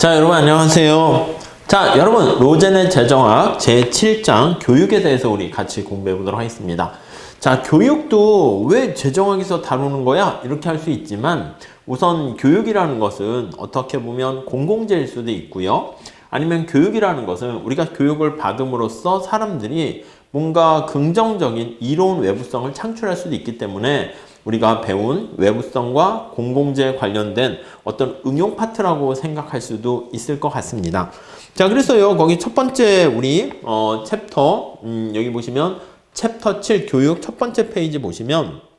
자, 여러분 안녕하세요. 자, 여러분 로젠의 재정학 제7장 교육에 대해서 우리 같이 공부해 보도록 하겠습니다. 자, 교육도 왜 재정학에서 다루는 거야? 이렇게 할 수 있지만 우선 교육이라는 것은 어떻게 보면 공공재일 수도 있고요. 아니면 교육이라는 것은 우리가 교육을 받음으로써 사람들이 뭔가 긍정적인 이로운 외부성을 창출할 수도 있기 때문에 우리가 배운 외부성과 공공재 관련된 어떤 응용 파트라고 생각할 수도 있을 것 같습니다. 자, 그래서요, 거기 첫 번째 우리, 어, 챕터, 음, 여기 보시면 챕터 7 교육 첫 번째 페이지 보시면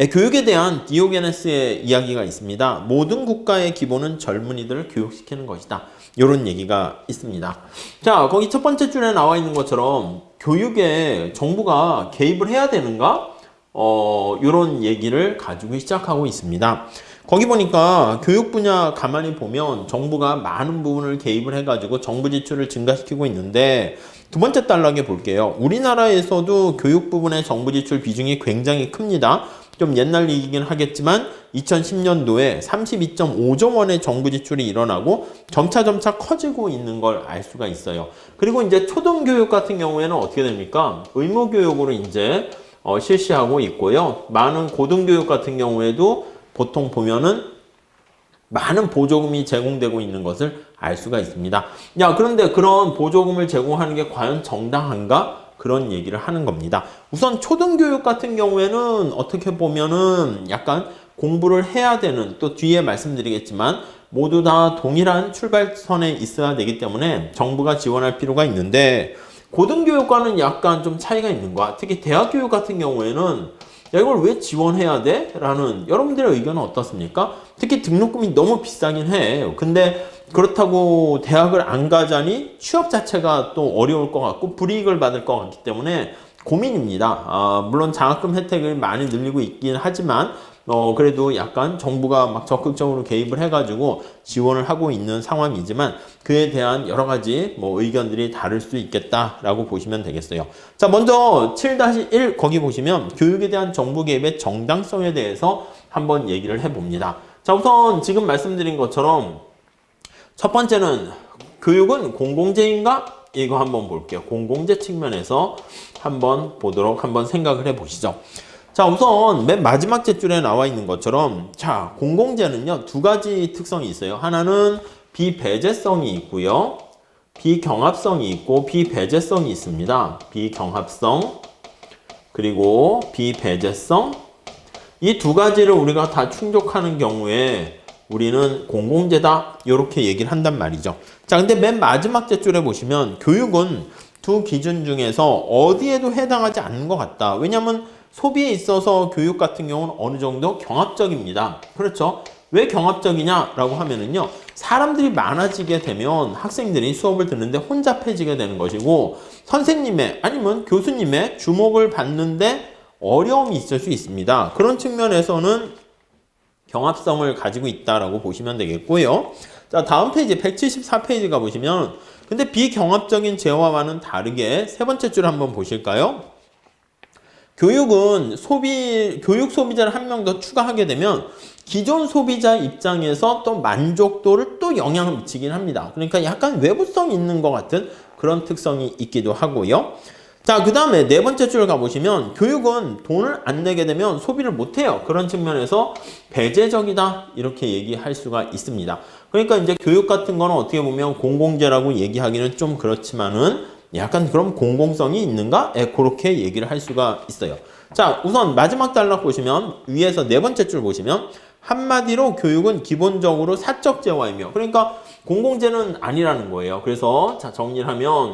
예, 교육에 대한 디오게네스의 이야기가 있습니다. 모든 국가의 기본은 젊은이들을 교육시키는 것이다. 이런 얘기가 있습니다. 자, 거기 첫 번째 줄에 나와 있는 것처럼 교육에 정부가 개입을 해야 되는가? 어, 이런 얘기를 가지고 시작하고 있습니다. 거기 보니까 교육 분야 가만히 보면 정부가 많은 부분을 개입을 해가지고 정부 지출을 증가시키고 있는데 두 번째 단락에 볼게요. 우리나라에서도 교육 부분의 정부 지출 비중이 굉장히 큽니다. 좀 옛날 얘기긴 하겠지만 2010년도에 32.5조 원의 정부 지출이 일어나고 점차 점차 커지고 있는 걸 알 수가 있어요. 그리고 이제 초등교육 같은 경우에는 어떻게 됩니까? 의무교육으로 이제 어, 실시하고 있고요. 많은 고등교육 같은 경우에도 보통 보면은 많은 보조금이 제공되고 있는 것을 알 수가 있습니다. 야, 그런데 그런 보조금을 제공하는 게 과연 정당한가? 그런 얘기를 하는 겁니다. 우선 초등교육 같은 경우에는 어떻게 보면은 약간 공부를 해야 되는 또 뒤에 말씀드리겠지만 모두 다 동일한 출발선에 있어야 되기 때문에 정부가 지원할 필요가 있는데 고등교육과는 약간 좀 차이가 있는 거야. 특히 대학교육 같은 경우에는 야, 이걸 왜 지원해야 돼? 라는 여러분들의 의견은 어떻습니까? 특히 등록금이 너무 비싸긴 해. 근데 그렇다고 대학을 안 가자니 취업 자체가 또 어려울 것 같고 불이익을 받을 것 같기 때문에 고민입니다. 아, 물론 장학금 혜택을 많이 늘리고 있긴 하지만 어, 그래도 약간 정부가 막 적극적으로 개입을 해가지고 지원을 하고 있는 상황이지만 그에 대한 여러 가지 뭐 의견들이 다를 수 있겠다라고 보시면 되겠어요. 자, 먼저 7-1 거기 보시면 교육에 대한 정부 개입의 정당성에 대해서 한번 얘기를 해봅니다. 자, 우선 지금 말씀드린 것처럼 첫 번째는 교육은 공공재인가? 이거 한번 볼게요. 공공재 측면에서 한번 보도록 한번 생각을 해 보시죠. 자, 우선 맨 마지막 제줄에 나와 있는 것처럼 자, 공공재는요. 두 가지 특성이 있어요. 하나는 비배제성이 있고요. 비경합성이 있고 비배제성이 있습니다. 비경합성 그리고 비배제성 이 두 가지를 우리가 다 충족하는 경우에 우리는 공공재다 이렇게 얘기를 한단 말이죠. 자, 근데 맨 마지막 제줄에 보시면 교육은 두 기준 중에서 어디에도 해당하지 않는 것 같다. 왜냐하면 소비에 있어서 교육 같은 경우는 어느 정도 경합적입니다. 그렇죠? 왜 경합적이냐라고 하면은요. 사람들이 많아지게 되면 학생들이 수업을 듣는데 혼잡해지게 되는 것이고 선생님의 아니면 교수님의 주목을 받는데 어려움이 있을 수 있습니다. 그런 측면에서는 경합성을 가지고 있다라고 보시면 되겠고요. 자, 다음 페이지 174페이지 가 보시면 근데 비경합적인 재화와는 다르게 세 번째 줄 한번 보실까요? 교육은 소비 교육 소비자를 한 명 더 추가하게 되면 기존 소비자 입장에서 또 만족도를 또 영향을 미치긴 합니다. 그러니까 약간 외부성 있는 것 같은 그런 특성이 있기도 하고요. 자, 그 다음에 네 번째 줄 가보시면 교육은 돈을 안 내게 되면 소비를 못해요. 그런 측면에서 배제적이다. 이렇게 얘기할 수가 있습니다. 그러니까 이제 교육 같은 거는 어떻게 보면 공공재라고 얘기하기는 좀 그렇지만은 약간 그럼 공공성이 있는가? 예, 그렇게 얘기를 할 수가 있어요. 자, 우선 마지막 단락 보시면 위에서 네 번째 줄 보시면 한마디로 교육은 기본적으로 사적 재화이며 그러니까 공공재는 아니라는 거예요. 그래서 자, 정리를 하면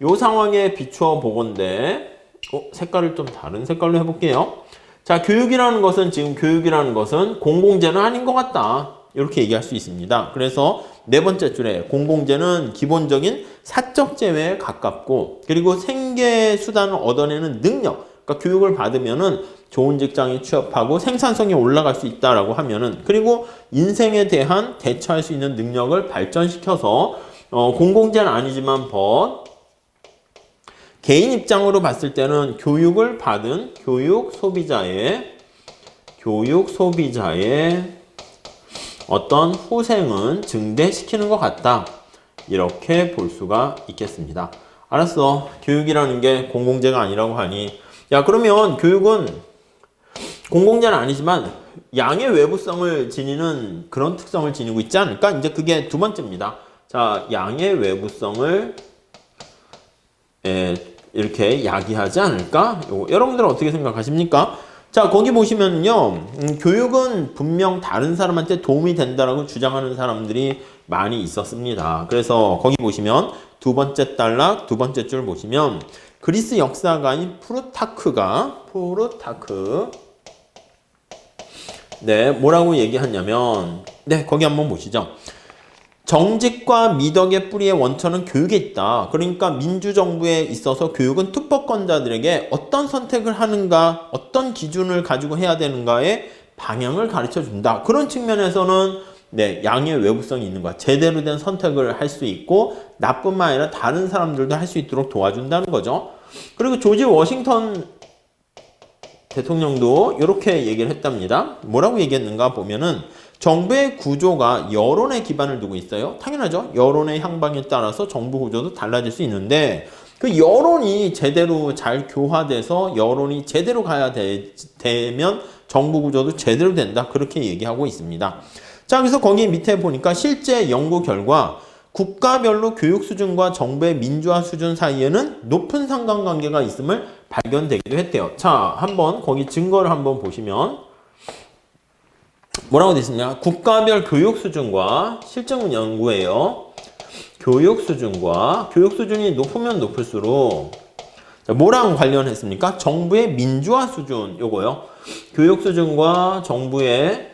요 상황에 비추어 보건데 어, 색깔을 좀 다른 색깔로 해볼게요. 자, 교육이라는 것은 지금 교육이라는 것은 공공재는 아닌 것 같다. 이렇게 얘기할 수 있습니다. 그래서 네 번째 줄에 공공재는 기본적인 사적 재회에 가깝고 그리고 생계 수단을 얻어내는 능력, 그러니까 교육을 받으면은 좋은 직장에 취업하고 생산성이 올라갈 수 있다라고 하면은 그리고 인생에 대한 대처할 수 있는 능력을 발전시켜서 어, 공공재는 아니지만 법 개인 입장으로 봤을 때는 교육을 받은 교육 소비자의 교육 소비자의 어떤 후생은 증대시키는 것 같다. 이렇게 볼 수가 있겠습니다. 알았어. 교육이라는 게 공공재가 아니라고 하니. 야, 그러면 교육은 공공재는 아니지만 양의 외부성을 지니는 그런 특성을 지니고 있지 않을까? 이제 그게 두 번째입니다. 자, 양의 외부성을 예, 이렇게 야기하지 않을까? 요거, 여러분들은 어떻게 생각하십니까? 자, 거기 보시면요. 음, 교육은 분명 다른 사람한테 도움이 된다라고 주장하는 사람들이 많이 있었습니다. 그래서 거기 보시면 두 번째 단락, 두 번째 줄 보시면 그리스 역사가인 프루타크가 프루타크 네, 뭐라고 얘기하냐면 네, 거기 한번 보시죠. 정직과 미덕의 뿌리의 원천은 교육에 있다. 그러니까 민주정부에 있어서 교육은 투법권자들에게 어떤 선택을 하는가, 어떤 기준을 가지고 해야 되는가의 방향을 가르쳐 준다. 그런 측면에서는 네, 양의 외부성이 있는 거야. 제대로 된 선택을 할 수 있고, 나뿐만 아니라 다른 사람들도 할 수 있도록 도와준다는 거죠. 그리고 조지 워싱턴 대통령도 이렇게 얘기를 했답니다. 뭐라고 얘기했는가 보면은 정부의 구조가 여론에 기반을 두고 있어요. 당연하죠. 여론의 향방에 따라서 정부 구조도 달라질 수 있는데 그 여론이 제대로 잘 교화돼서 여론이 제대로 가야 되, 면 정부 구조도 제대로 된다. 그렇게 얘기하고 있습니다. 자, 그래서 거기 밑에 보니까 실제 연구 결과 국가별로 교육 수준과 정부의 민주화 수준 사이에는 높은 상관관계가 있음을 발견되기도 했대요. 자, 한번 거기 증거를 한번 보시면 뭐라고 되어 있습니까? 국가별 교육 수준과 실증 연구예요. 교육 수준과 교육 수준이 높으면 높을수록 뭐랑 관련했습니까? 정부의 민주화 수준 요거요. 교육 수준과 정부의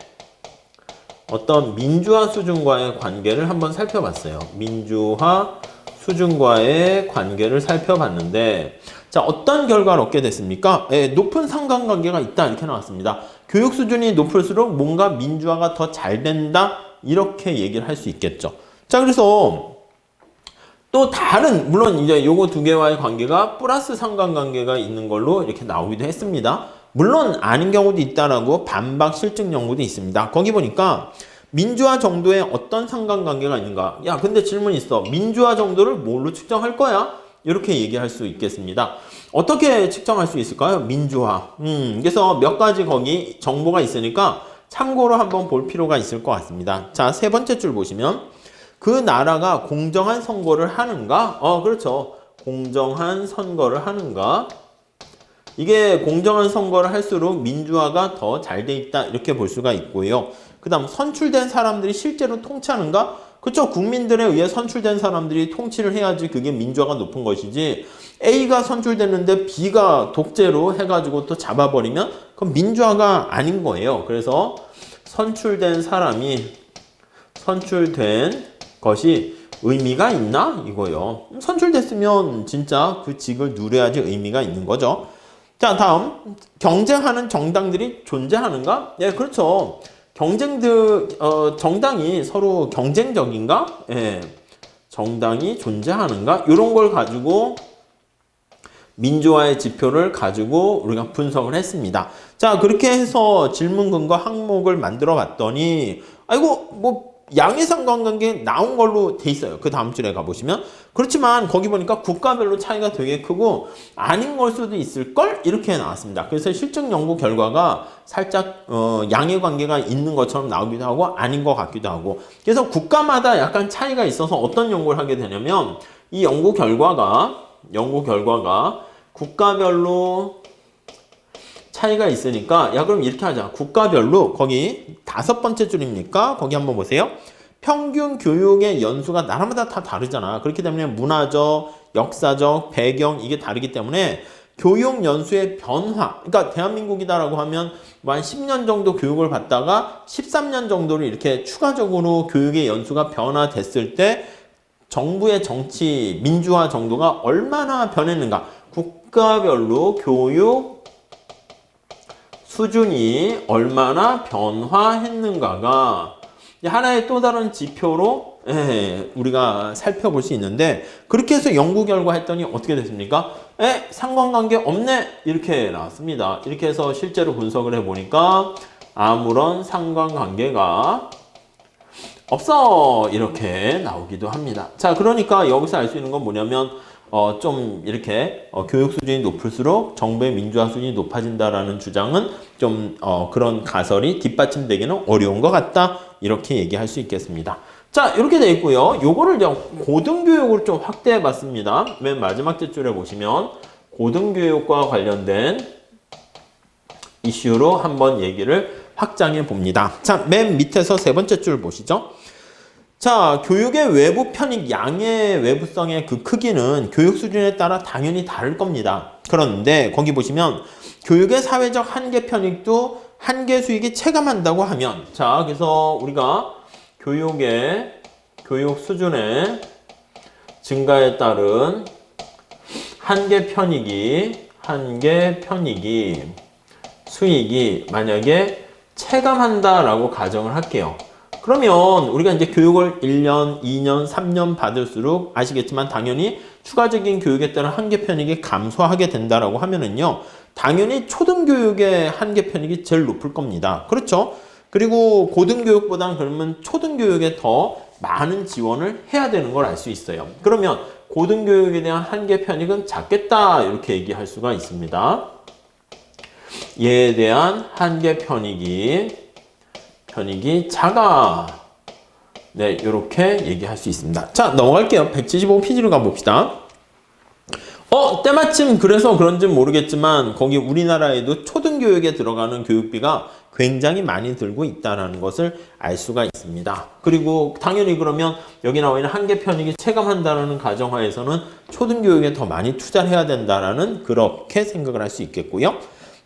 어떤 민주화 수준과의 관계를 한번 살펴봤어요. 민주화 수준과의 관계를 살펴봤는데 자 어떤 결과를 얻게 됐습니까? 예, 높은 상관관계가 있다 이렇게 나왔습니다. 교육 수준이 높을수록 뭔가 민주화가 더 잘 된다 이렇게 얘기를 할 수 있겠죠. 자 그래서 또 다른 물론 이제 요거 두 개와의 관계가 플러스 상관관계가 있는 걸로 이렇게 나오기도 했습니다. 물론 아닌 경우도 있다라고 반박 실증 연구도 있습니다. 거기 보니까 민주화 정도에 어떤 상관관계가 있는가? 야, 근데 질문 있어. 민주화 정도를 뭘로 측정할 거야? 이렇게 얘기할 수 있겠습니다. 어떻게 측정할 수 있을까요? 민주화. 음, 그래서 몇 가지 거기 정보가 있으니까 참고로 한번 볼 필요가 있을 것 같습니다. 자, 세 번째 줄 보시면 그 나라가 공정한 선거를 하는가? 어, 그렇죠. 공정한 선거를 하는가? 이게 공정한 선거를 할수록 민주화가 더 잘 돼 있다 이렇게 볼 수가 있고요. 그 다음 선출된 사람들이 실제로 통치하는가? 그쵸 국민들에 의해 선출된 사람들이 통치를 해야지 그게 민주화가 높은 것이지 A가 선출됐는데 B가 독재로 해가지고 또 잡아버리면 그건 민주화가 아닌 거예요. 그래서 선출된 사람이 선출된 것이 의미가 있나? 이거요. 선출됐으면 진짜 그 직을 누려야지 의미가 있는 거죠. 자, 다음. 경쟁하는 정당들이 존재하는가? 예, 그렇죠. 경쟁들, 어, 정당이 서로 경쟁적인가? 예. 정당이 존재하는가? 이런 걸 가지고 민주화의 지표를 가지고 우리가 분석을 했습니다. 자, 그렇게 해서 질문 근거 항목을 만들어 봤더니, 아이고, 뭐, 양의 상관관계 나온 걸로 돼 있어요. 그 다음 줄에 가보시면. 그렇지만 거기 보니까 국가별로 차이가 되게 크고 아닌 걸 수도 있을 걸 이렇게 나왔습니다. 그래서 실증 연구 결과가 살짝 어, 양의 관계가 있는 것처럼 나오기도 하고 아닌 것 같기도 하고 그래서 국가마다 약간 차이가 있어서 어떤 연구를 하게 되냐면 이 연구 결과가 연구 결과가 국가별로 차이가 있으니까 야 그럼 이렇게 하자. 국가별로 거기 다섯 번째 줄입니까? 거기 한번 보세요. 평균 교육의 연수가 나라마다 다 다르잖아. 그렇기 때문에 문화적 역사적 배경 이게 다르기 때문에 교육 연수의 변화 그러니까 대한민국이다라고 하면 뭐 한 10년 정도 교육을 받다가 13년 정도를 이렇게 추가적으로 교육의 연수가 변화됐을 때 정부의 정치 민주화 정도가 얼마나 변했는가. 국가별로 교육 수준이 얼마나 변화했는가가 하나의 또 다른 지표로 예, 우리가 살펴볼 수 있는데 그렇게 해서 연구 결과 했더니 어떻게 됐습니까? 예, 상관관계 없네 이렇게 나왔습니다. 이렇게 해서 실제로 분석을 해보니까 아무런 상관관계가 없어 이렇게 나오기도 합니다. 자, 그러니까 여기서 알 수 있는 건 뭐냐면 어, 좀 이렇게 어, 교육 수준이 높을수록 정부의 민주화 수준이 높아진다라는 주장은 좀 어, 그런 가설이 뒷받침되기는 어려운 것 같다 이렇게 얘기할 수 있겠습니다. 자, 이렇게 돼 있고요. 요거를 이제 고등교육으로 좀 확대해 봤습니다. 맨 마지막 제줄에 보시면 고등교육과 관련된 이슈로 한번 얘기를 확장해 봅니다. 자, 맨 밑에서 세 번째 줄 보시죠. 자, 교육의 외부 편익 양의 외부성의 그 크기는 교육 수준에 따라 당연히 다를 겁니다. 그런데 거기 보시면 교육의 사회적 한계 편익도 한계 수익이 체감한다고 하면 자, 그래서 우리가 교육의 교육 수준의 증가에 따른 한계 편익이 한계 편익이 수익이 만약에 체감한다라고 가정을 할게요. 그러면 우리가 이제 교육을 1년, 2년, 3년 받을수록 아시겠지만 당연히 추가적인 교육에 따른 한계 편익이 감소하게 된다라고 하면은요. 당연히 초등 교육의 한계 편익이 제일 높을 겁니다. 그렇죠? 그리고 고등교육보다는 그러면 초등교육에 더 많은 지원을 해야 되는 걸 알 수 있어요. 그러면 고등교육에 대한 한계 편익은 작겠다 이렇게 얘기할 수가 있습니다. 얘에 대한 한계 편익이 편익이 작아. 네, 이렇게 얘기할 수 있습니다. 자, 넘어갈게요. 175 페이지로 가봅시다. 어, 때마침 그래서 그런지 모르겠지만 거기 우리나라에도 초등교육에 들어가는 교육비가 굉장히 많이 들고 있다는 것을 알 수가 있습니다. 그리고 당연히 그러면 여기 나와 있는 한계 편익이 체감한다는 가정하에서는 초등교육에 더 많이 투자를 해야 된다라는 그렇게 생각을 할 수 있겠고요.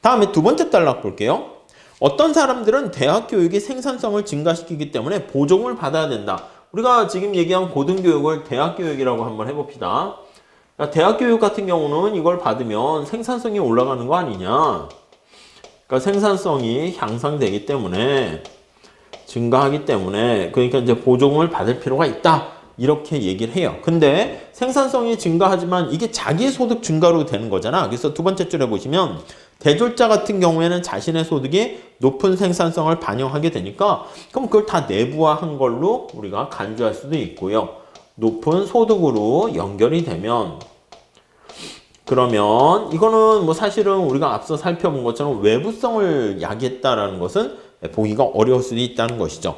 다음에 두 번째 단락 볼게요. 어떤 사람들은 대학 교육이 생산성을 증가시키기 때문에 보조금을 받아야 된다. 우리가 지금 얘기한 고등교육을 대학 교육이라고 한번 해봅시다. 대학 교육 같은 경우는 이걸 받으면 생산성이 올라가는 거 아니냐. 그러니까 생산성이 향상되기 때문에 증가하기 때문에 그러니까 이제 보조금을 받을 필요가 있다. 이렇게 얘기를 해요. 근데 생산성이 증가하지만 이게 자기의 소득 증가로 되는 거잖아. 그래서 두 번째 줄에 보시면 대졸자 같은 경우에는 자신의 소득이 높은 생산성을 반영하게 되니까 그럼 그걸 다 내부화한 걸로 우리가 간주할 수도 있고요. 높은 소득으로 연결이 되면 그러면 이거는 뭐 사실은 우리가 앞서 살펴본 것처럼 외부성을 야기했다라는 것은 보기가 어려울 수도 있다는 것이죠.